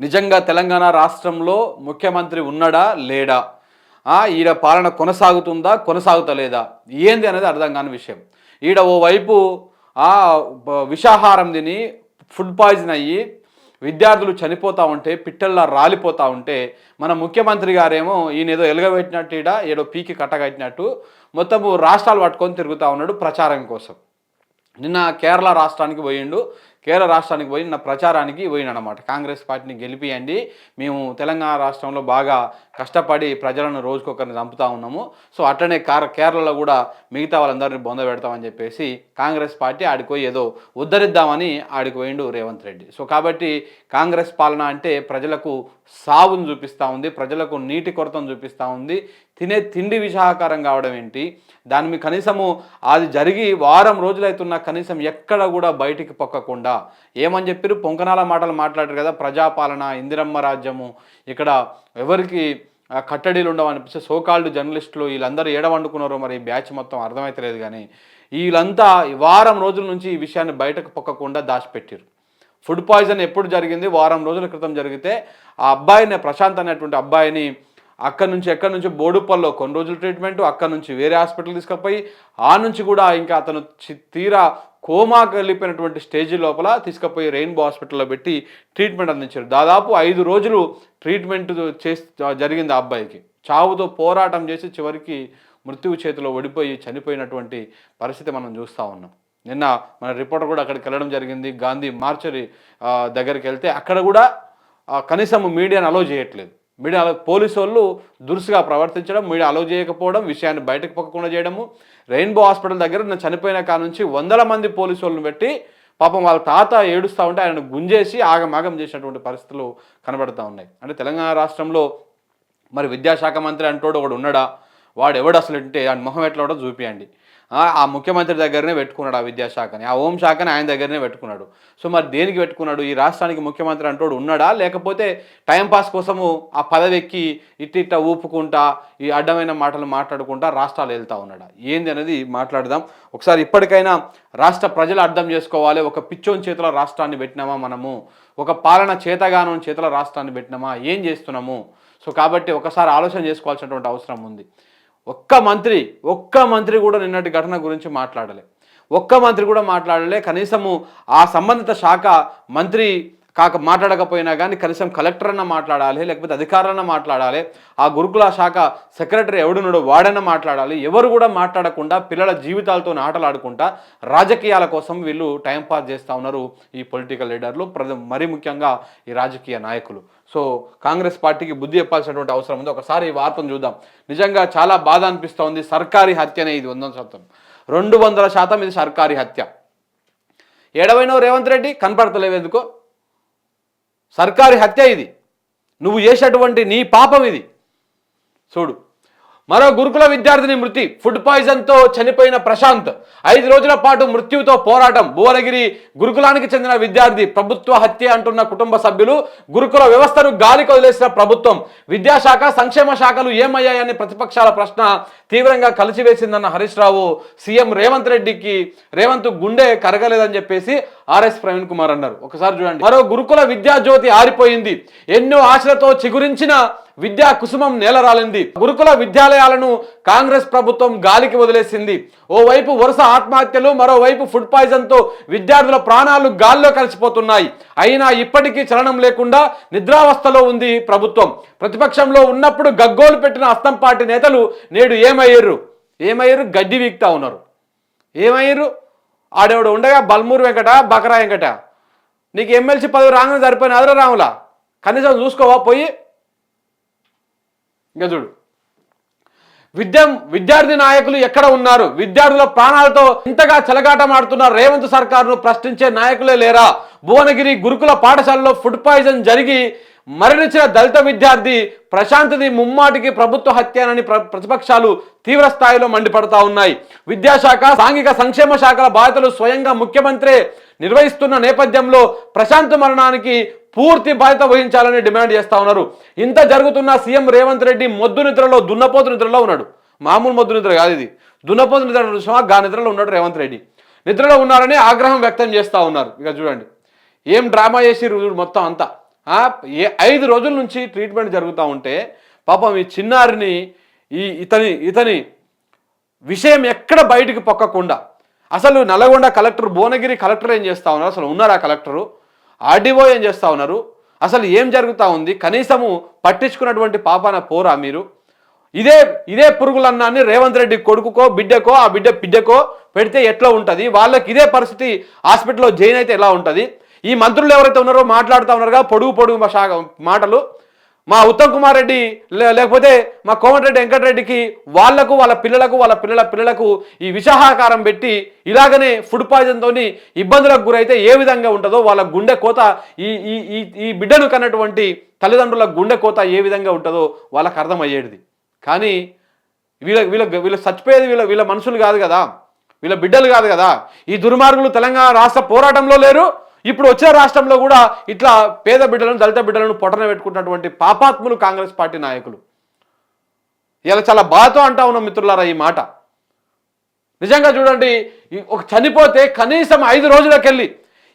నిజంగా తెలంగాణ రాష్ట్రంలో ముఖ్యమంత్రి ఉన్నాడా? లేడా? ఈడ పాలన కొనసాగుతుందా? కొనసాగుతలేదా? ఏంది అనేది అర్థం కాని విషయం. ఈడ ఓవైపు ఆ విషాహారం తిని ఫుడ్ పాయిజన్ అయ్యి విద్యార్థులు చనిపోతూ ఉంటే పిట్టల్లా రాలిపోతూ ఉంటే మన ముఖ్యమంత్రి గారేమో ఈయన ఏదో ఎలుగబెట్టినట్టు ఈడ ఏదో పీకి కట్టగట్టినట్టు మొత్తము రాష్ట్రాలు పట్టుకొని తిరుగుతూ ఉన్నాడు ప్రచారం కోసం. నిన్న కేరళ రాష్ట్రానికి పోయిండు. కేరళ రాష్ట్రానికి పోయి నా ప్రచారానికి పోయినమాట కాంగ్రెస్ పార్టీని గెలిపియండి. మేము తెలంగాణ రాష్ట్రంలో బాగా కష్టపడి ప్రజలను రోజుకొకరిని చంపుతా ఉన్నాము. సో అట్లనే కార కేరళలో కూడా మిగతా వాళ్ళందరినీ బొంద పెడతామని చెప్పేసి కాంగ్రెస్ పార్టీ ఆడికి పోయి ఏదో ఉద్ధరిద్దామని ఆడికి పోయిండు రేవంత్ రెడ్డి. సో కాబట్టి కాంగ్రెస్ పాలన అంటే ప్రజలకు సావును చూపిస్తూ ఉంది ప్రజలకు నీటి కొరతను చూపిస్తూ ఉంది. తినే తిండి విషాహాకారం కావడం ఏంటి? దాని మీ కనీసము అది జరిగి వారం రోజులైతున్నా కనీసం ఎక్కడ కూడా బయటికి పొక్కకుండా. ఏమని చెప్పారు పొంకనాల మాటలు మాట్లాడారు కదా ప్రజాపాలన ఇందిరమ్మ రాజ్యము. ఇక్కడ ఎవరికి కట్టడీలు ఉండవు అనిపిస్తే సోకాల్డ్ జర్నలిస్టులు వీళ్ళందరూ ఏడవండుకున్నారో మరి ఈ బ్యాచ్ మొత్తం అర్థమైతలేదు కానీ వీళ్ళంతా ఈ వారం రోజుల నుంచి ఈ విషయాన్ని బయటకు పొక్కకుండా దాచిపెట్టారు ఫుడ్ పాయిజన్ ఎప్పుడు జరిగింది? వారం రోజుల క్రితం జరిగితే ఆ అబ్బాయిని ప్రశాంత్ అనేటువంటి అబ్బాయిని అక్కడ నుంచి ఎక్కడి నుంచి బోడుపల్లో కొన్ని రోజులు ట్రీట్మెంట్ అక్కడ నుంచి వేరే హాస్పిటల్ తీసుకుపోయి ఆ నుంచి కూడా ఇంకా అతను చి- తీరా కోమాకి వెళ్ళిపోయినటువంటి స్టేజ్ లోపల తీసుకుపోయి రెయిన్బో హాస్పిటల్లో పెట్టి ట్రీట్మెంట్ అందించారు. దాదాపు ఐదు రోజులు ట్రీట్మెంట్ చేసి జరిగింది ఆ అబ్బాయికి. చావుతో పోరాటం చేసి చివరికి మృత్యువు చేతిలో ఓడిపోయి చనిపోయినటువంటి పరిస్థితి మనం చూస్తూ ఉన్నాం. నిన్న మన రిపోర్టర్ కూడా అక్కడికి వెళ్ళడం జరిగింది. గాంధీ మార్చరీ దగ్గరికి వెళ్తే అక్కడ కూడా కనీసం మీడియాను అలో చేయట్లేదు. మీడియా పోలీసు వాళ్ళు దురుసుగా ప్రవర్తించడం మీడియా అలవ్ చేయకపోవడం విషయాన్ని బయటకు పొక్కకుండా చేయడము. రెయిన్బో హాస్పిటల్ దగ్గర నేను చనిపోయిన కాడ నుంచి వందల మంది పోలీసు వాళ్ళని పెట్టి పాపం వాళ్ళ తాత ఏడుస్తూ ఉంటే ఆయన గుంజేసి ఆగమాగం చేసినటువంటి పరిస్థితులు కనబడుతూ ఉన్నాయి. అంటే తెలంగాణ రాష్ట్రంలో మరి విద్యాశాఖ మంత్రి అంటోడు ఒకడు ఉన్నాడా? వాడు ఎవడు అసలు అంటే ఆయన మొహం ఎట్లా కూడా చూపియండి. ఆ ముఖ్యమంత్రి దగ్గరనే పెట్టుకున్నాడు ఆ విద్యాశాఖని ఆ హోం శాఖని ఆయన దగ్గరనే పెట్టుకున్నాడు. సో మరి దేనికి పెట్టుకున్నాడు? ఈ రాష్ట్రానికి ముఖ్యమంత్రి అంటోడు ఉన్నాడా? లేకపోతే టైంపాస్ కోసము ఆ పదవి ఎక్కి ఇట్ట ఇట్ట ఊపుకుంటా ఈ అడ్డమైన మాటలు మాట్లాడుకుంటా రాష్ట్రాలు వెళ్తా ఉన్నాడా? ఏంది అనేది మాట్లాడదాం. ఒకసారి ఇప్పటికైనా రాష్ట్ర ప్రజలు అర్థం చేసుకోవాలి. ఒక పిచ్చోని చేతిలో రాష్ట్రాన్ని పెట్టినామా మనము? ఒక పాలన చేతగానం చేతిలో రాష్ట్రాన్ని పెట్టినామా? ఏం చేస్తున్నాము? సో కాబట్టి ఒకసారి ఆలోచన చేసుకోవాల్సినటువంటి అవసరం ఉంది. ఒక్క మంత్రి ఒక్క మంత్రి కూడా నిన్నటి ఘటన గురించి మాట్లాడలే. ఒక్క మంత్రి కూడా మాట్లాడలే. కనీసము ఆ సంబంధిత శాఖ మంత్రి కాక మాట్లాడకపోయినా కానీ కనీసం కలెక్టర్ అన్న మాట్లాడాలి లేకపోతే అధికారులన్న మాట్లాడాలి ఆ గురుకుల శాఖ సెక్రటరీ ఎవడున్నాడో వాడన్న మాట్లాడాలి ఎవరు కూడా మాట్లాడకుండా పిల్లల జీవితాలతో ఆటలాడుకుంటా రాజకీయాల కోసం వీళ్ళు టైంపాస్ చేస్తూ ఉన్నారు ఈ పొలిటికల్ లీడర్లు ప్రధ మరీ ముఖ్యంగా ఈ రాజకీయ నాయకులు. సో కాంగ్రెస్ పార్టీకి బుద్ధి చెప్పాల్సినటువంటి అవసరం ఉంది. ఒకసారి ఈ వార్తను చూద్దాం. నిజంగా చాలా బాధ అనిపిస్తూ ఉంది సర్కారీ హత్యనే ఇది వంద శాతం. రెండు వందల శాతం ఇది సర్కారీ హత్య. ఏడవైనో రేవంత్ రెడ్డి కనపడతలేవు ఎందుకో? సర్కారీ హత్య ఇది. నువ్వు చేసేటువంటి నీ పాపం ఇది. చూడు మరో గురుకుల విద్యార్థిని మృతి. ఫుడ్ పాయిజన్తో చనిపోయిన ప్రశాంత్. ఐదు రోజుల పాటు మృత్యుతో పోరాటం. భువనగిరి గురుకులానికి చెందిన విద్యార్థి ప్రభుత్వ హత్య అంటున్న కుటుంబ సభ్యులు గురుకుల వ్యవస్థను గాలికి వదిలేసిన ప్రభుత్వం. విద్యాశాఖ సంక్షేమ శాఖలు ఏమయ్యాయని ప్రతిపక్షాల ప్రశ్న తీవ్రంగా కలిసివేసిందన్న హరీష్ రావు. సీఎం రేవంత్ రెడ్డికి రేవంత్ గుండె కరగలేదని చెప్పేసి ఆర్ఎస్ ప్రవీణ్ కుమార్ అన్నారు. ఒకసారి చూడండి. మరో గురుకుల విద్యా జ్యోతి ఆరిపోయింది. ఎన్నో ఆశలతో చిగురించిన విద్యా కుసుమం నేలరాలింది. గురుకుల విద్యాలయాలను కాంగ్రెస్ ప్రభుత్వం గాలికి వదిలేసింది. ఓవైపు వరుస ఆత్మహత్యలు మరోవైపు ఫుడ్ పాయిజన్తో విద్యార్థుల ప్రాణాలు గాల్లో కలిసిపోతున్నాయి. అయినా ఇప్పటికీ చలనం లేకుండా నిద్రావస్థలో ఉంది ప్రభుత్వం. ప్రతిపక్షంలో ఉన్నప్పుడు గగ్గోలు పెట్టిన అస్తం పార్టీ నేతలు నేడు ఏమయ్యారు? ఏమయ్యారు? గడ్డి వీక్తా ఉన్నారు. ఏమయ్యారు? ఆడేవాడు ఉండగా బల్మూరు వెంకట బకరా వెంకట. నీకు ఎమ్మెల్సీ పదవి రాగానే సరిపోయిన అదర రాములా కనీసం చూసుకోవా పోయి? ఇంకా చూడు. విద్య విద్యార్థి నాయకులు ఎక్కడ ఉన్నారు? విద్యార్థుల ప్రాణాలతో ఇంతగా చెలగాటమాడుతున్న రేవంత్ సర్కారును ప్రశ్నించే నాయకులే లేరా? భువనగిరి గురుకుల పాఠశాలలో ఫుడ్ పాయిజన్ జరిగి మరణించిన దళిత విద్యార్థి ప్రశాంత్ది ముమ్మాటికి ప్రభుత్వ హత్యనని ప్ర- ప్రతిపక్షాలు తీవ్ర స్థాయిలో మండిపడతా ఉన్నాయి. విద్యాశాఖ సాంఘిక సంక్షేమ శాఖల బాధ్యతలు స్వయంగా ముఖ్యమంత్రే నిర్వహిస్తున్న నేపథ్యంలో ప్రశాంత్ మరణానికి పూర్తి బాధ్యత వహించాలని డిమాండ్ చేస్తా ఉన్నారు. ఇంత జరుగుతున్న సీఎం రేవంత్ రెడ్డి మొద్దు నిద్రలో దున్నపోతు నిద్రలో ఉన్నాడు. మామూలు మొద్దు నిద్ర కాదు ఇది. దున్నపోతు నిద్ర చూసామా గా నిద్రలో ఉన్నాడు రేవంత్ రెడ్డి. నిద్రలో ఉన్నారని ఆగ్రహం వ్యక్తం చేస్తూ ఉన్నారు. ఇక చూడండి. ఏం డ్రామా చేసి మొత్తం అంతా. ఏ ఐదు రోజుల నుంచి ట్రీట్మెంట్ జరుగుతూ ఉంటే పాపం ఈ చిన్నారిని ఈ ఇతని ఇతని విషయం ఎక్కడ బయటికి పొక్కకుండా. అసలు నల్గొండ కలెక్టర్ భువనగిరి కలెక్టర్ ఏం చేస్తా ఉన్నారు? అసలు ఉన్నారా కలెక్టరు? ఆర్డీఓ ఏం చేస్తూ ఉన్నారు? అసలు ఏం జరుగుతూ ఉంది? కనీసము పట్టించుకున్నటువంటి పాపాన పోరా మీరు? ఇదే ఇదే పురుగులన్నాన్ని రేవంత్ రెడ్డి కొడుకుకో బిడ్డకో ఆ బిడ్డ బిడ్డకో పెడితే ఎట్లా ఉంటుంది? వాళ్ళకి ఇదే పరిస్థితి హాస్పిటల్లో జైన్ అయితే ఎలా ఉంటుంది? ఈ మంత్రులు ఎవరైతే ఉన్నారో మాట్లాడుతూ ఉన్నారుగా పొడుగు పొడుగు మా శాఖ మాటలు. మా ఉత్తమ్ కుమార్ రెడ్డి లే- లేకపోతే మా కోమటిరెడ్డి వెంకటరెడ్డికి వాళ్ళకు వాళ్ళ పిల్లలకు వాళ్ళ పిల్లల పిల్లలకు ఈ విషాహాకారం పెట్టి ఇలాగనే ఫుడ్ పాయిజన్తో ఇబ్బందులకు గురైతే ఏ విధంగా ఉంటుందో వాళ్ళ గుండె కోత ఈ ఈ ఈ బిడ్డను కన్నటువంటి తల్లిదండ్రుల గుండె కోత ఏ విధంగా ఉంటుందో వాళ్ళకి అర్థమయ్యేది కానీ వీళ్ళ వీళ్ళ వీళ్ళ చచ్చిపోయేది వీళ్ళ వీళ్ళ మనుషులు కాదు కదా. వీళ్ళ బిడ్డలు కాదు కదా. ఈ దుర్మార్గులు తెలంగాణ రాష్ట్ర పోరాటంలో లేరు ఇప్పుడు వచ్చే రాష్ట్రంలో కూడా ఇట్లా పేద బిడ్డలను దళిత బిడ్డలను పొట్టన పెట్టుకున్నటువంటి పాపాత్ములు కాంగ్రెస్ పార్టీ నాయకులు. ఇలా చాలా బాధతో అంటా ఉన్నాం మిత్రులారా ఈ మాట. నిజంగా చూడండి ఒక చనిపోతే కనీసం ఐదు రోజులకెళ్ళి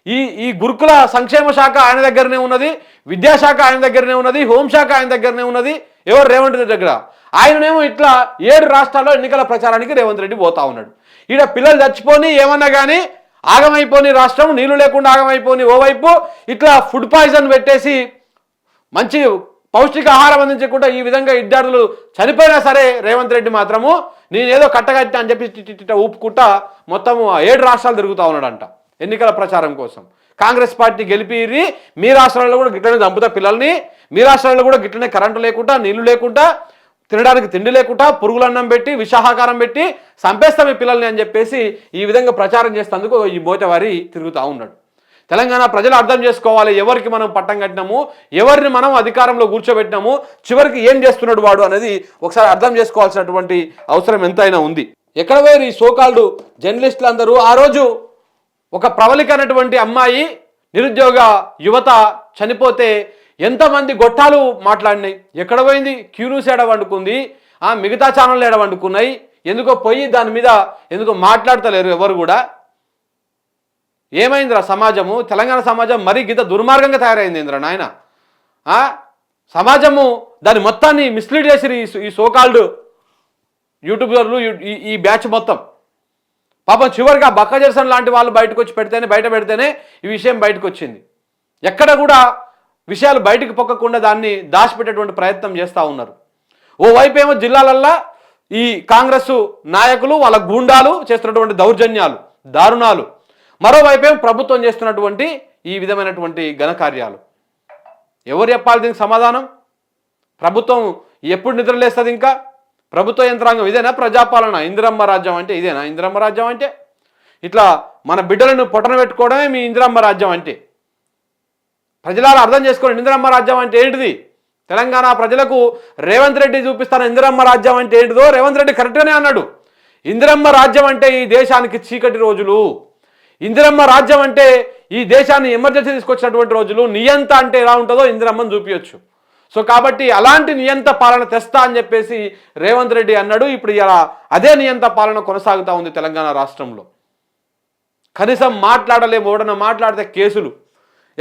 ఈ ఈ గురుకుల సంక్షేమ శాఖ ఆయన దగ్గరనే ఉన్నది విద్యాశాఖ ఆయన దగ్గరనే ఉన్నది హోంశాఖ ఆయన దగ్గరనే ఉన్నది ఎవరు రేవంత్ రెడ్డి దగ్గర? ఆయననేమో ఇట్లా ఏడు రాష్ట్రాల్లో ఎన్నికల ప్రచారానికి రేవంత్ రెడ్డి పోతా ఉన్నాడు. ఈడ పిల్లలు చచ్చిపోని ఏమన్నా కానీ ఆగమైపోని రాష్ట్రం నీళ్ళు లేకుండా ఆగమైపోని ఓవైపు ఇట్లా ఫుడ్ పాయిజన్ పెట్టేసి మంచి పౌష్టిక ఆహారం అందించకుండా ఈ విధంగా విద్యార్థులు చనిపోయినా సరే రేవంత్ రెడ్డి మాత్రము నేనేదో కట్టగట్టా అని చెప్పి టి- ఊపుకుంటా మొత్తము ఏడు రాష్ట్రాలు తిరుగుతూ ఉన్నాడంట ఎన్నికల ప్రచారం కోసం. కాంగ్రెస్ పార్టీ గెలిపిరి మీ రాష్ట్రాల్లో కూడా గిట్లనే చంపుతా పిల్లల్ని మీ రాష్ట్రాల్లో కూడా గిట్లనే కరెంటు లేకుండా నీళ్ళు లేకుండా తినడానికి తిండి లేకుండా పురుగులన్నం పెట్టి విషాహాకారం పెట్టి చంపేస్తాం ఈ పిల్లల్ని అని చెప్పేసి ఈ విధంగా ప్రచారం చేసేందుకు ఈ మోతవారి తిరుగుతూ ఉన్నాడు. తెలంగాణ ప్రజలు అర్థం చేసుకోవాలి ఎవరికి మనం పట్టం కట్టినాము ఎవరిని మనం అధికారంలో కూర్చోబెట్టినాము చివరికి ఏం చేస్తున్నాడు వాడు అనేది ఒకసారి అర్థం చేసుకోవాల్సినటువంటి అవసరం ఎంతైనా ఉంది. ఎక్కడ పోయారు ఈ సోకాల్డ్ జర్నలిస్టులు అందరూ ఆ రోజు ఒక ప్రబలిక అన్నటువంటి అమ్మాయి నిరుద్యోగ యువత చనిపోతే ఎంతమంది గొట్టాలు మాట్లాడినాయి? ఎక్కడ పోయింది? క్యూన్యూస్ ఏడ వండుకుంది? ఆ మిగతా ఛానళ్ళు ఏడ వండుకున్నాయి? ఎందుకో పోయి దాని మీద ఎందుకో మాట్లాడతలేరు ఎవరు కూడా? ఏమైందిరా సమాజము? తెలంగాణ సమాజం మరీ గిత దుర్మార్గంగా తయారైంది ఇంద్ర నాయన? సమాజము దాని మొత్తాన్ని మిస్లీడ్ చేసిరు ఈ ఈ సోకాల్డ్ యూట్యూబర్లు ఈ- ఈ బ్యాచ్ మొత్తం. పాపం చివరిగా బక్క జర్సన్ లాంటి వాళ్ళు బయటకు వచ్చి పెడితేనే బయట పెడితేనే ఈ విషయం బయటకు వచ్చింది ఎక్కడ కూడా విషయాలు బయటకు పొక్కకుండా దాన్ని దాచిపెట్టేటువంటి ప్రయత్నం చేస్తూ ఉన్నారు. ఓవైపు ఏమో జిల్లాలల్లా ఈ కాంగ్రెస్ నాయకులు వాళ్ళ గూండాలు చేస్తున్నటువంటి దౌర్జన్యాలు దారుణాలు. మరోవైపు ఏమో ప్రభుత్వం చేస్తున్నటువంటి ఈ విధమైనటువంటి ఘనకార్యాలు. ఎవరు చెప్పాలి దీనికి సమాధానం? ప్రభుత్వం ఎప్పుడు నిద్రలేస్తుంది ఇంకా? ప్రభుత్వ యంత్రాంగం ఇదేనా ప్రజాపాలన? ఇందిరమ్మ రాజ్యం అంటే ఇదేనా? ఇందిరమ్మ రాజ్యం అంటే? ఇట్లా మన బిడ్డలను పొట్టన పెట్టుకోవడమే మీ ఇందిరమ్మ రాజ్యం అంటే. ప్రజలారా అర్థం చేసుకోండి ఇందిరమ్మ రాజ్యం అంటే ఏంటిది? తెలంగాణ ప్రజలకు రేవంత్ రెడ్డి చూపిస్తాన ఇందిరమ్మ రాజ్యం అంటే ఏంటిదో రేవంత్ రెడ్డి కరెక్ట్గానే అన్నాడు. ఇందిరమ్మ రాజ్యం అంటే ఈ దేశానికి చీకటి రోజులు. ఇందిరమ్మ రాజ్యం అంటే ఈ దేశాన్ని ఎమర్జెన్సీ తీసుకొచ్చినటువంటి రోజులు. నియంత అంటే ఎలా ఉంటుందో ఇందిరమ్మని చూపించచ్చు సో కాబట్టి అలాంటి నియంత పాలన తెస్తా అని చెప్పేసి రేవంత్ రెడ్డి అన్నాడు. ఇప్పుడు ఇలా అదే నియంత పాలన కొనసాగుతూ ఉంది తెలంగాణ రాష్ట్రంలో. కనీసం మాట్లాడలేము ఎవడన్నా మాట్లాడితే కేసులు.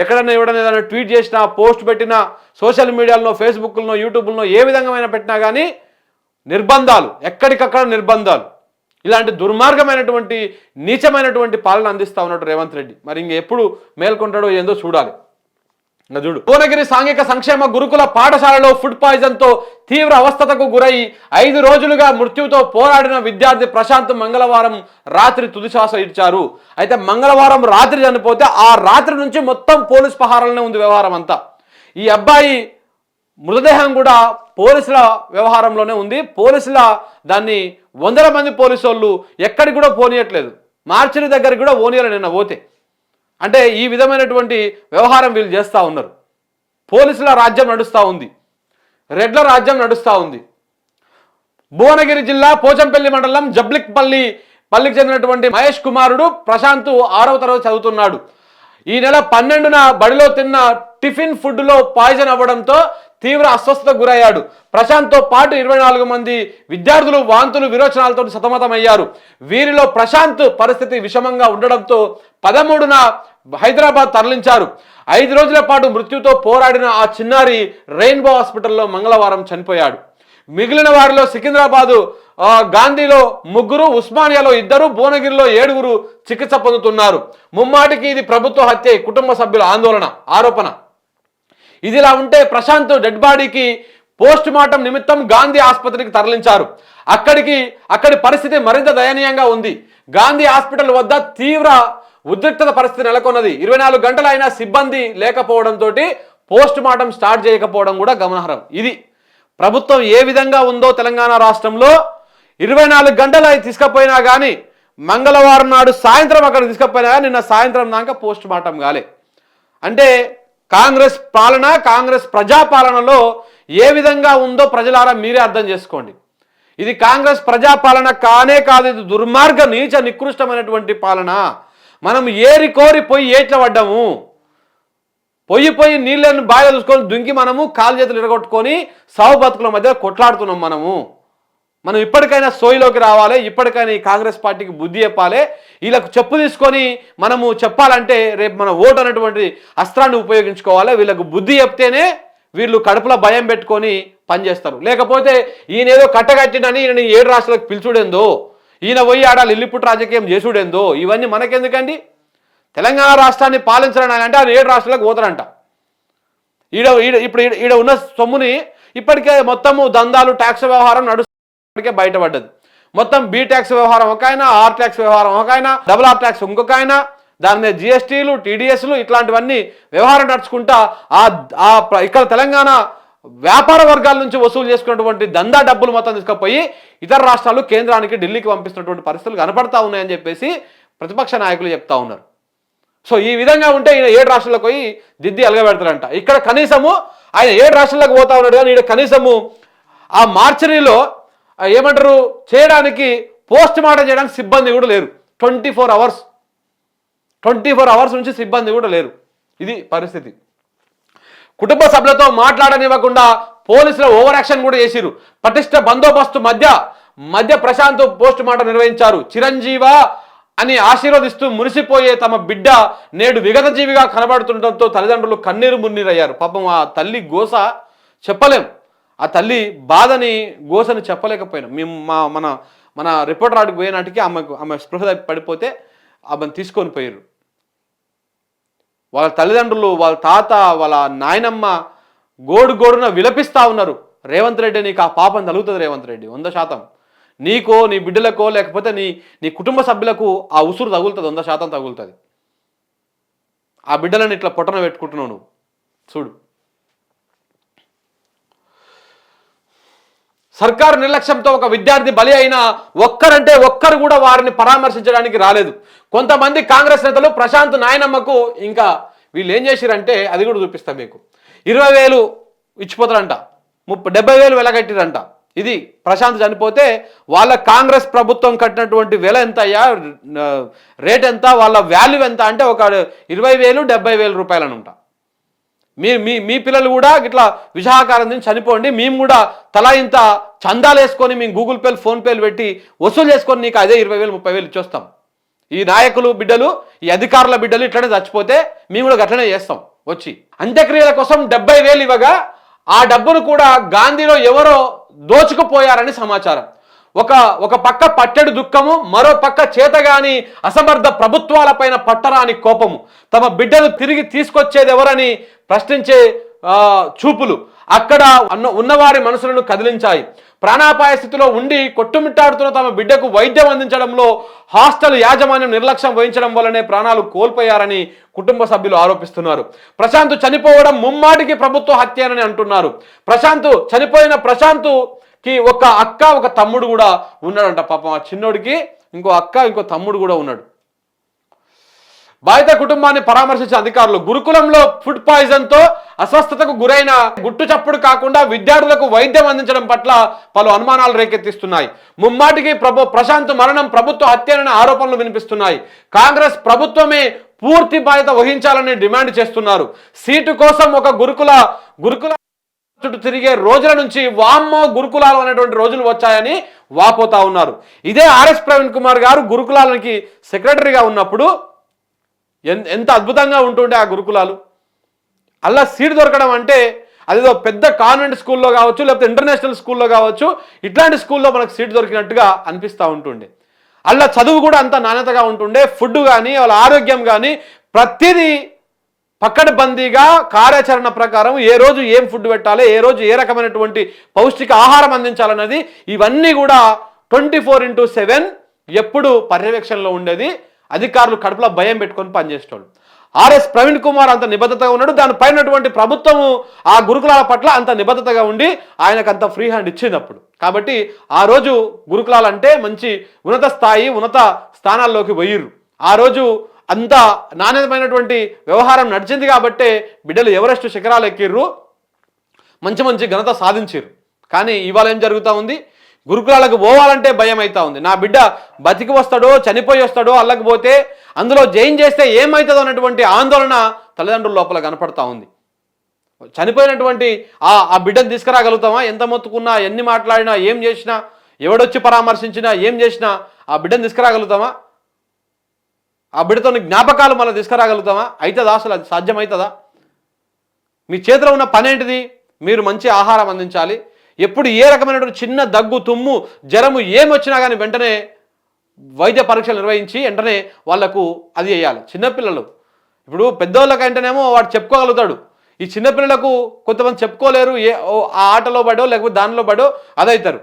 ఎక్కడన్నా ఎవడన్నా ఏదైనా ట్వీట్ చేసినా పోస్ట్ పెట్టినా సోషల్ మీడియాలో ఫేస్బుక్లో యూట్యూబ్లో ఏ విధంగా పెట్టినా కానీ నిర్బంధాలు ఎక్కడికక్కడ నిర్బంధాలు. ఇలాంటి దుర్మార్గమైనటువంటి నీచమైనటువంటి పాలన అందిస్తా ఉన్నాడు రేవంత్ రెడ్డి. మరి ఇంక ఎప్పుడు మేల్కొంటాడో ఏందో చూడాలి. చూడు. భువనగిరి సాంఘిక సంక్షేమ గురుకుల పాఠశాలలో ఫుడ్ పాయిజన్తో తీవ్ర అవస్థతకు గురై ఐదు రోజులుగా మృత్యుతో పోరాడిన విద్యార్థి ప్రశాంత్ మంగళవారం రాత్రి తుదిశ్వాస ఇచ్చారు అయితే మంగళవారం రాత్రి చనిపోతే ఆ రాత్రి నుంచి మొత్తం పోలీస్ పహారాలనే ఉంది వ్యవహారం అంతా. ఈ అబ్బాయి మృతదేహం కూడా పోలీసుల వ్యవహారంలోనే ఉంది. పోలీసుల దాన్ని వందల మంది పోలీసు వాళ్ళు ఎక్కడికి కూడా పోనీయట్లేదు. మార్చిని దగ్గరికి కూడా పోనీయాలి నిన్న పోతే. అంటే ఈ విధమైనటువంటి వ్యవహారం వీళ్ళు చేస్తూ ఉన్నారు. పోలీసుల రాజ్యం నడుస్తూ ఉంది. రెడ్ల రాజ్యం నడుస్తూ ఉంది. భువనగిరి జిల్లా పోచంపల్లి మండలం జబ్లిక్పల్లి పల్లికి చెందినటువంటి మహేష్ కుమారుడు ప్రశాంత్ ఆరవ తరగతి చదువుతున్నాడు. ఈ నెల పన్నెండున బడిలో తిన్న టిఫిన్ ఫుడ్లో పాయిజన్ అవ్వడంతో తీవ్ర అస్వస్థతకు గురయ్యాడు. ప్రశాంత్తో పాటు ఇరవై నాలుగు మంది విద్యార్థులు వాంతులు విరోచనాలతో సతమతమయ్యారు. వీరిలో ప్రశాంత్ పరిస్థితి విషమంగా ఉండడంతో పదమూడున హైదరాబాద్ తరలించారు. ఐదు రోజుల పాటు మృత్యుతో పోరాడిన ఆ చిన్నారి రెయిన్బో హాస్పిటల్లో మంగళవారం చనిపోయాడు. మిగిలిన వారిలో సికింద్రాబాదు గాంధీలో ముగ్గురు ఉస్మానియాలో ఇద్దరు భువనగిరిలో ఏడుగురు చికిత్స పొందుతున్నారు. ముమ్మాటికి ఇది ప్రభుత్వ హత్య కుటుంబ సభ్యుల ఆందోళన ఆరోపణ. ఇదిలా ఉంటే ప్రశాంత్ డెడ్ బాడీకి పోస్ట్ మార్టం నిమిత్తం గాంధీ ఆసుపత్రికి తరలించారు. అక్కడికి అక్కడి పరిస్థితి మరింత దయనీయంగా ఉంది. గాంధీ హాస్పిటల్ వద్ద తీవ్ర ఉద్రిక్తత పరిస్థితి నెలకొన్నది. ఇరవై నాలుగు గంటలైనా సిబ్బంది లేకపోవడంతో పోస్ట్ మార్టం స్టార్ట్ చేయకపోవడం కూడా గమనార్హం. ఇది ప్రభుత్వం ఏ విధంగా ఉందో తెలంగాణ రాష్ట్రంలో ఇరవై నాలుగు గంటలు అవి తీసుకపోయినా కానీ మంగళవారం నాడు సాయంత్రం అక్కడ తీసుకపోయినా కానీ నిన్న సాయంత్రం దాకా పోస్ట్ మార్టం కాలే. అంటే కాంగ్రెస్ పాలన కాంగ్రెస్ ప్రజాపాలనలో ఏ విధంగా ఉందో ప్రజలారా మీరే అర్థం చేసుకోండి. ఇది కాంగ్రెస్ ప్రజాపాలన కానే కాదు ఇది దుర్మార్గ నీచ నికృష్టమైనటువంటి పాలన. మనం ఏరి కోరి పోయి ఏట్ల పడ్డాము? పొయ్యి పొయ్యి నీళ్ళని బాగా చూసుకొని దుంకి మనము కాలు చేతులు ఇరగొట్టుకొని సావు బతుకుల మధ్య కొట్లాడుతున్నాం మనము. మనం ఇప్పటికైనా సోయిలోకి రావాలి ఇప్పటికైనా ఈ కాంగ్రెస్ పార్టీకి బుద్ధి చెప్పాలి. వీళ్ళకు చెప్పు తీసుకొని మనము చెప్పాలంటే రేపు మన ఓటు అనేటువంటి అస్త్రాన్ని ఉపయోగించుకోవాలి. వీళ్ళకు బుద్ధి చెప్తేనే వీళ్ళు కడుపులో భయం పెట్టుకొని పనిచేస్తారు. లేకపోతే ఈయన ఏదో కట్టగట్టినని ఈయన ఏడు రాష్ట్రాలకు పిలుచుడేందో? ఈయన పోయి ఆడ లిల్లిపుట్ రాజకీయం చేసుడేందో? ఇవన్నీ మనకెందుకండి? తెలంగాణ రాష్ట్రాన్ని పాలించాలని అంటే అది ఏడు రాష్ట్రాలకు పోతారంట ఈడ ఈడ ఇప్పుడు ఈడ- ఉన్న సొమ్ముని ఇప్పటికే మొత్తము దందాలు ట్యాక్స్ వ్యవహారం నడుస్తుకే బయటపడ్డది. మొత్తం బీ ట్యాక్స్ వ్యవహారం ఒక ఆయన ఆర్ ట్యాక్స్ వ్యవహారం ఒక ఆయన డబుల్ ఆర్ ట్యాక్స్ ఇంకొక ఆయన దాని మీద జిఎస్టీలు టీడీఎస్లు ఇట్లాంటివన్నీ వ్యవహారం నడుచుకుంటా ఆ ఆ ఇక్కడ తెలంగాణ వ్యాపార వర్గాల నుంచి వసూలు చేసుకున్నటువంటి దందా డబ్బులు మొత్తం తీసుకుపోయి ఇతర రాష్ట్రాలు కేంద్రానికి ఢిల్లీకి పంపిస్తున్నటువంటి పరిస్థితులు కనపడతా ఉన్నాయని చెప్పేసి ప్రతిపక్ష నాయకులు చెప్తా ఉన్నారు. సో ఈ విధంగా ఉంటే ఈయన ఏడు రాష్ట్రాలకు పోయి దిద్ది అలగబెడతారంట ఇక్కడ కనీసము ఆయన ఏడు రాష్ట్రాలకు పోతా ఉన్నాడు కానీ ఈయన కనీసము ఆ మార్చరీలో ఏమంటారు చేయడానికి పోస్ట్ మార్టం చేయడానికి సిబ్బంది కూడా లేరు. Twenty four hours. Twenty four hours నుంచి సిబ్బంది కూడా లేరు. ఇది పరిస్థితి. కుటుంబ సభ్యులతో మాట్లాడనివ్వకుండా పోలీసుల ఓవర్ యాక్షన్ కూడా చేసిరు పటిష్ట బందోబస్తు మధ్య మధ్య ప్రశాంత్ పోస్ట్ మార్టం నిర్వహించారు. చిరంజీవ అని ఆశీర్వదిస్తూ మురిసిపోయే తమ బిడ్డ నేడు విగతజీవిగా కనబడుతుండటంతో తల్లిదండ్రులు కన్నీరు మున్నీరయ్యారు. పాపం ఆ తల్లి గోస చెప్పలేం. ఆ తల్లి బాధని గోసని చెప్పలేకపోయినాం. మేము మా మన మన రిపోర్టర్ ఆడికి పోయినాటికి ఆమెకు ఆమె స్పృహ పడిపోతే ఆమెను తీసుకొని పోయారు వాళ్ళ తల్లిదండ్రులు వాళ్ళ తాత వాళ్ళ నాయనమ్మ గోడు గోడున విలపిస్తూ ఉన్నారు. రేవంత్ రెడ్డి నీకు ఆ పాపం తగులుతుంది రేవంత్ రెడ్డి వంద శాతం. నీకో నీ బిడ్డలకో లేకపోతే నీ నీ కుటుంబ సభ్యులకు ఆ ఉసురు తగులుతుంది వంద శాతం తగులుతుంది. ఆ బిడ్డలను ఇట్లా పొట్టన పెట్టుకుంటున్నావు నువ్వు. చూడు. సర్కారు నిర్లక్ష్యంతో ఒక విద్యార్థి బలి అయినా ఒక్కరంటే ఒక్కరు కూడా వారిని పరామర్శించడానికి రాలేదు. కొంతమంది కాంగ్రెస్ నేతలు ప్రశాంత్ నాయనమ్మకు ఇంకా వీళ్ళు ఏం చేసిరంటే అది కూడా చూపిస్తా మీకు. ఇరవై వేలు ఇచ్చిపోతారంట. ముప్పై డెబ్బై వేలు వెలగట్టిరంట. ఇది ప్రశాంత్ చనిపోతే వాళ్ళ కాంగ్రెస్ ప్రభుత్వం కట్టినటువంటి వెల ఎంత అయ్యా? రేట్ ఎంత? వాళ్ళ వాల్యూ ఎంత? అంటే ఒక ఇరవై వేలు డెబ్బై వేలు రూపాయలు ఉంటా మీ మీ మీ పిల్లలు కూడా ఇట్లా విషాకారం నుంచి చనిపోండి. మేము కూడా తలా ఇంత చందాలు వేసుకొని మేము గూగుల్ పేలు ఫోన్ పేలు పెట్టి వసూలు చేసుకొని నీకు అదే ఇరవై వేలు ముప్పై వేలు ఇచ్చొస్తాం. ఈ నాయకులు బిడ్డలు ఈ అధికారుల బిడ్డలు ఇట్లనే చచ్చిపోతే మేము కూడా గట్లనే చేస్తాం వచ్చి. అంత్యక్రియల కోసం డెబ్బై వేలు ఇవ్వగా ఆ డబ్బును కూడా గాంధీలో ఎవరో దోచుకుపోయారని సమాచారం. ఒక ఒక పక్క పట్టెడు దుఃఖము మరో పక్క చేతగాని అసమర్థ ప్రభుత్వాలపైన పట్టరాని కోపము. తమ బిడ్డలు తిరిగి తీసుకొచ్చేది ఎవరని ప్రశ్నించే చూపులు అక్కడ ఉన్న ఉన్నవారి మనసులను కదిలించాయి. ప్రాణాపాయ స్థితిలో ఉండి కొట్టుమిట్టాడుతున్న తమ బిడ్డకు వైద్యం అందించడంలో హాస్టల్ యాజమాన్యం నిర్లక్ష్యం వహించడం వల్లనే ప్రాణాలు కోల్పోయారని కుటుంబ సభ్యులు ఆరోపిస్తున్నారు. ప్రశాంత్ చనిపోవడం ముమ్మాటికి ప్రభుత్వ హత్యనని అంటున్నారు. ప్రశాంత్ చనిపోయిన ప్రశాంత్ కి ఒక అక్క ఒక తమ్ముడు కూడా ఉన్నాడంట పాపం. ఆ చిన్నోడికి ఇంకో అక్క ఇంకో తమ్ముడు కూడా ఉన్నాడు. బాధిత కుటుంబాన్ని పరామర్శించిన అధికారులు గురుకులంలో ఫుడ్ పాయిజన్తో అస్వస్థతకు గురైన గుట్టు చప్పుడు కాకుండా విద్యార్థులకు వైద్యం అందించడం పట్ల పలు అనుమానాలు రేకెత్తిస్తున్నాయి. ముమ్మాటికి ప్రభు ప్రశాంత్ మరణం ప్రభుత్వ హత్యనని ఆరోపణలు వినిపిస్తున్నాయి. కాంగ్రెస్ ప్రభుత్వమే పూర్తి బాధ్యత వహించాలని డిమాండ్ చేస్తున్నారు. సీటు కోసం ఒక గురుకుల గురుకుల చుట్టూ తిరిగే రోజుల నుంచి వామ్మో గురుకులాలు అనేటువంటి రోజులు వచ్చాయని వాపోతా ఉన్నారు. ఇదే ఆర్ఎస్ ప్రవీణ్ కుమార్ గారు గురుకులాలకి సెక్రటరీగా ఉన్నప్పుడు ఎంత అద్భుతంగా ఉంటుండే ఆ గురుకులాలు. అలా సీట్ దొరకడం అంటే అదేదో పెద్ద కాన్వెంట్ స్కూల్లో కావచ్చు లేకపోతే ఇంటర్నేషనల్ స్కూల్లో కావచ్చు ఇట్లాంటి స్కూల్లో మనకు సీట్ దొరికినట్టుగా అనిపిస్తూ ఉంటుండే. అలా చదువు కూడా అంత నాణ్యతగా ఉంటుండే ఫుడ్ కానీ వాళ్ళ ఆరోగ్యం కానీ ప్రతిదీ పక్కడబందీగా కార్యాచరణ ప్రకారం ఏ రోజు ఏం ఫుడ్ పెట్టాలి ఏ రోజు ఏ రకమైనటువంటి పౌష్టిక ఆహారం అందించాలన్నది ఇవన్నీ కూడా ట్వంటీ ఫోర్ ఇంటూ సెవెన్ ఎప్పుడు పర్యవేక్షణలో ఉండేది. అధికారులు కడుపులో భయం పెట్టుకొని పనిచేసేవాళ్ళు ఆర్ఎస్ ప్రవీణ్ కుమార్ అంత నిబద్ధతగా ఉన్నాడు. దానిపైనటువంటి ప్రభుత్వము ఆ గురుకులాల పట్ల అంత నిబద్ధతగా ఉండి ఆయనకు అంత ఫ్రీ హ్యాండ్ ఇచ్చింది అప్పుడు కాబట్టి ఆ రోజు గురుకులాలంటే మంచి ఉన్నత స్థాయి ఉన్నత స్థానాల్లోకి పోయిర్రు. ఆ రోజు అంత నాణ్యతమైనటువంటి వ్యవహారం నడిచింది కాబట్టే బిడ్డలు ఎవరెస్ట్ శిఖరాలు ఎక్కిర్రు మంచి మంచి ఘనత సాధించారు కానీ ఇవాళ ఏం జరుగుతూ ఉంది? గురుకులాలకు పోవాలంటే భయం అవుతా ఉంది. నా బిడ్డ బతికి వస్తాడో చనిపోయి వస్తాడో అల్లకపోతే అందులో జైన్ చేస్తే ఏమవుతుందో అన్నటువంటి ఆందోళన తల్లిదండ్రుల లోపల కనపడతా ఉంది. చనిపోయినటువంటి ఆ ఆ బిడ్డను తీసుకురాగలుగుతామా? ఎంత మొత్తుకున్నా ఎన్ని మాట్లాడినా ఏం చేసినా ఎవడొచ్చి పరామర్శించినా ఏం చేసినా ఆ బిడ్డను తీసుకురాగలుగుతామా? ఆ బిడ్డతో జ్ఞాపకాలు మళ్ళీ తీసుకురాగలుగుతామా? అవుతుందా అసలు అది సాధ్యమవుతుందా? మీ చేతిలో ఉన్న పని ఏంటిది మీరు మంచి ఆహారం అందించాలి. ఎప్పుడు ఏ రకమైనటువంటి చిన్న దగ్గు తుమ్ము జ్వరము ఏమొచ్చినా కానీ వెంటనే వైద్య పరీక్షలు నిర్వహించి వెంటనే వాళ్ళకు అది వేయాలి చిన్నపిల్లలు. ఇప్పుడు పెద్దోళ్ళకంటేనేమో వాడు చెప్పుకోగలుగుతాడు. ఈ చిన్నపిల్లలకు కొంతమంది చెప్పుకోలేరు ఏ ఓ ఆ ఆటలో పడో లేకపోతే దానిలో పడో అదవుతారు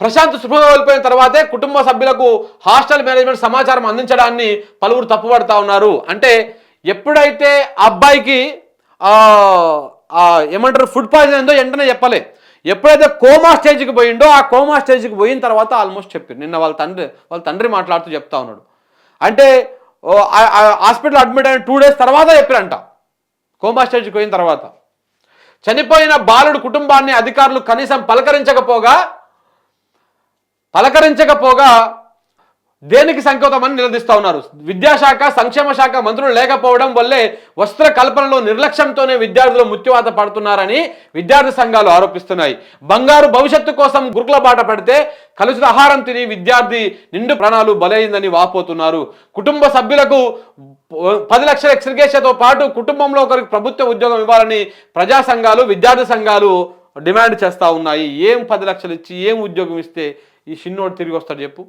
ప్రశాంత్ స్పృహ కోల్పోయిన తర్వాతే కుటుంబ సభ్యులకు హాస్టల్ మేనేజ్మెంట్ సమాచారం అందించడాన్ని పలువురు తప్పుపడతా ఉన్నారు. అంటే ఎప్పుడైతే ఆ అబ్బాయికి ఏమంటారు ఫుడ్ పాయిజన్ అయిందో వెంటనే చెప్పలే. ఎప్పుడైతే కోమా స్టేజ్కి పోయిండో ఆ కోమా స్టేజ్కి పోయిన తర్వాత ఆల్మోస్ట్ చెప్పారు నిన్న వాళ్ళ తండ్రి వాళ్ళ తండ్రి మాట్లాడుతూ చెప్తా ఉన్నాడు. అంటే ఓ, హాస్పిటల్ అడ్మిట్ అయిన టూ డేస్ తర్వాత చెప్పారంట. కోమా స్టేజ్కి పోయిన తర్వాత. చనిపోయిన బాలుడు కుటుంబాన్ని అధికారులు కనీసం పలకరించకపోగా పలకరించకపోగా దేనికి సంకేతమని నిలదీస్తా ఉన్నారు. విద్యాశాఖ సంక్షేమ శాఖ మంత్రులు లేకపోవడం వల్లే వస్త్ర కల్పనలో నిర్లక్ష్యంతోనే విద్యార్థులు మృత్యువాత పడుతున్నారని విద్యార్థి సంఘాలు ఆరోపిస్తున్నాయి. బంగారు భవిష్యత్తు కోసం గురుకుల బాట పడితే కలుషిత ఆహారం తిని విద్యార్థి నిండు ప్రాణాలు బలైందని వాపోతున్నారు. కుటుంబ సభ్యులకు పది లక్షల ఎక్స్రిగేషన్తో పాటు కుటుంబంలో ఒకరికి ప్రభుత్వ ఉద్యోగం ఇవ్వాలని ప్రజా సంఘాలు విద్యార్థి సంఘాలు డిమాండ్ చేస్తూ ఉన్నాయి. ఏం పది లక్షలు ఇచ్చి ఏం ఉద్యోగం ఇస్తే ఈ చిన్నోడు తిరిగి వస్తాడు చెప్పు.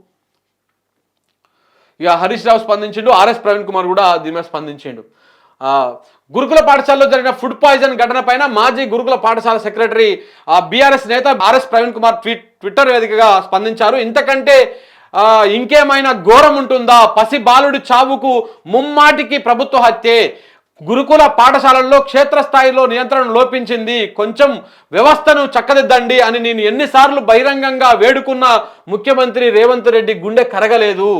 ఇక హరీష్ రావు స్పందించిండు ఆర్ఎస్ ప్రవీణ్ కుమార్ కూడా దీని మీద స్పందించిండు. ఆ, గురుకుల పాఠశాలలో జరిగిన ఫుడ్ పాయిజన్ ఘటన పైన మాజీ గురుకుల పాఠశాల సెక్రటరీ బీఆర్ఎస్ నేత RS Praveen Kumar tweet Twitter వేదికగా స్పందించారు. ఇంతకంటే ఇంకేమైనా ఘోరం ఉంటుందా? పసి బాలుడి చావుకు ముమ్మాటికి ప్రభుత్వ హత్యే. గురుకుల పాఠశాలల్లో క్షేత్రస్థాయిలో నియంత్రణ లోపించింది. కొంచెం వ్యవస్థను చక్కదిద్దండి అని నేను ఎన్నిసార్లు బహిరంగంగా వేడుకున్న ముఖ్యమంత్రి రేవంత్ రెడ్డి గుండె కరగలేదు.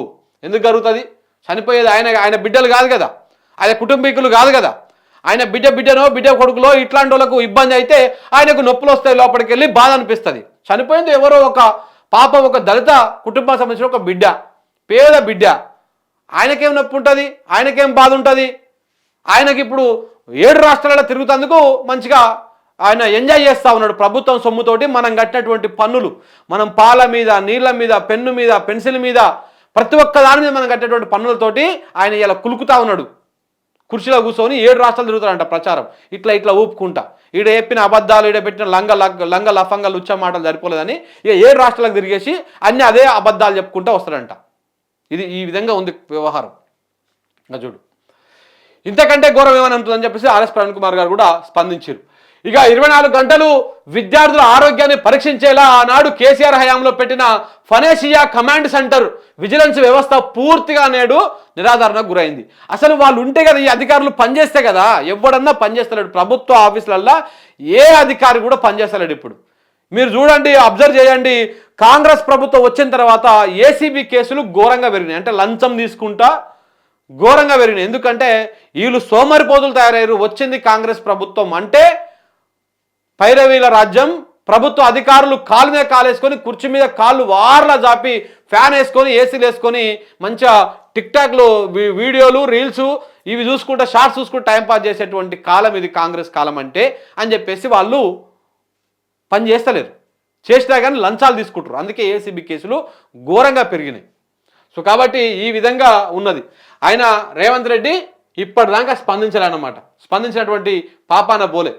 ఎందుకు కరుగుతుంది? చనిపోయేది ఆయన ఆయన బిడ్డలు కాదు కదా. ఆయన కుటుంబీకులు కాదు కదా. ఆయన బిడ్డ బిడ్డనో బిడ్డ కొడుకులో ఇట్లాంటి వాళ్ళకు ఇబ్బంది అయితే ఆయనకు నొప్పులు వస్తాయి లోపలికి వెళ్ళి బాధ అనిపిస్తుంది. చనిపోయింది ఎవరో ఒక పాప ఒక దళిత కుటుంబానికి సంబంధించిన ఒక బిడ్డ. పేద బిడ్డ. ఆయనకేం నొప్పి ఉంటుంది ఆయనకేం బాధ ఉంటుంది ఆయనకి ఇప్పుడు ఏడు రాష్ట్రాలలో తిరుగుతందుకు మంచిగా ఆయన ఎంజాయ్ చేస్తూ ఉన్నాడు ప్రభుత్వం సొమ్ముతోటి మనం కట్టినటువంటి పన్నులు. మనం పాల మీద నీళ్ళ మీద పెన్ను మీద పెన్సిల్ మీద ప్రతి ఒక్క దాని మీద మనం కట్టేటువంటి పన్నులతోటి ఆయన ఇలా కులుకుతా ఉన్నాడు. కుర్చీలో కూర్చొని ఏడు రాష్ట్రాలు తిరుగుతాడంట ప్రచారం. ఇట్లా ఇట్లా ఊపుకుంటా. ఈడ చెప్పిన అబద్ధాలు ఈడ పెట్టిన లంగ లంగ లఫంగలు ఉచ్చ మాటలు సరిపోలేదని ఇక ఏడు రాష్ట్రాలకు తిరిగేసి అన్ని అదే అబద్ధాలు చెప్పుకుంటూ వస్తాడంట. ఇది ఈ విధంగా ఉంది వ్యవహారం. ఇంకా చూడు. ఇంతకంటే ఘోరం ఏమని ఉంటుందని చెప్పేసి ఆర్ఎస్ ప్రవీణ్ కుమార్ గారు కూడా స్పందించారు. ఇక ఇరవై నాలుగు గంటలు విద్యార్థుల ఆరోగ్యాన్ని పరీక్షించేలా ఆనాడు కేసీఆర్ హయాంలో పెట్టిన ఫనేషియా కమాండ్ సెంటర్ విజిలెన్స్ వ్యవస్థ పూర్తిగా నేడు నిరాధారణకు గురైంది. అసలు వాళ్ళు ఉంటే కదా ఈ అధికారులు పనిచేస్తే కదా ఎవడన్నా పనిచేస్తలేడు. ప్రభుత్వ ఆఫీసులల్లో ఏ అధికారి కూడా పనిచేస్తలేడు ఇప్పుడు. మీరు చూడండి అబ్జర్వ్ చేయండి కాంగ్రెస్ ప్రభుత్వం వచ్చిన తర్వాత ఏసీబీ కేసులు ఘోరంగా పెరిగినాయి. అంటే లంచం తీసుకుంటా ఘోరంగా పెరిగినాయి. ఎందుకంటే వీళ్ళు సోమరిపోతులు తయారయ్యారు. వచ్చింది కాంగ్రెస్ ప్రభుత్వం అంటే పైరవీల రాజ్యం. ప్రభుత్వ అధికారులు కాలు మీద కాలు వేసుకొని కుర్చీ మీద కాళ్ళు వార్లా జాపి ఫ్యాన్ వేసుకొని ఏసీలు వేసుకొని మంచిగా టిక్ టాక్లు వీ- వీడియోలు రీల్స్ ఇవి చూసుకుంటా షార్ట్స్ చూసుకుంటూ టైంపాస్ చేసేటువంటి కాలం ఇది కాంగ్రెస్ కాలం అంటే అని చెప్పేసి వాళ్ళు పని చేస్తలేరు. చేసినా కానీ లంచాలు తీసుకుంటారు అందుకే ఏసీబీ కేసులు ఘోరంగా పెరిగినాయి. సో కాబట్టి ఈ విధంగా ఉన్నది. ఆయన రేవంత్ రెడ్డి ఇప్పటిదాకా స్పందించాలన్నమాట స్పందించినటువంటి పాపాన బోలే.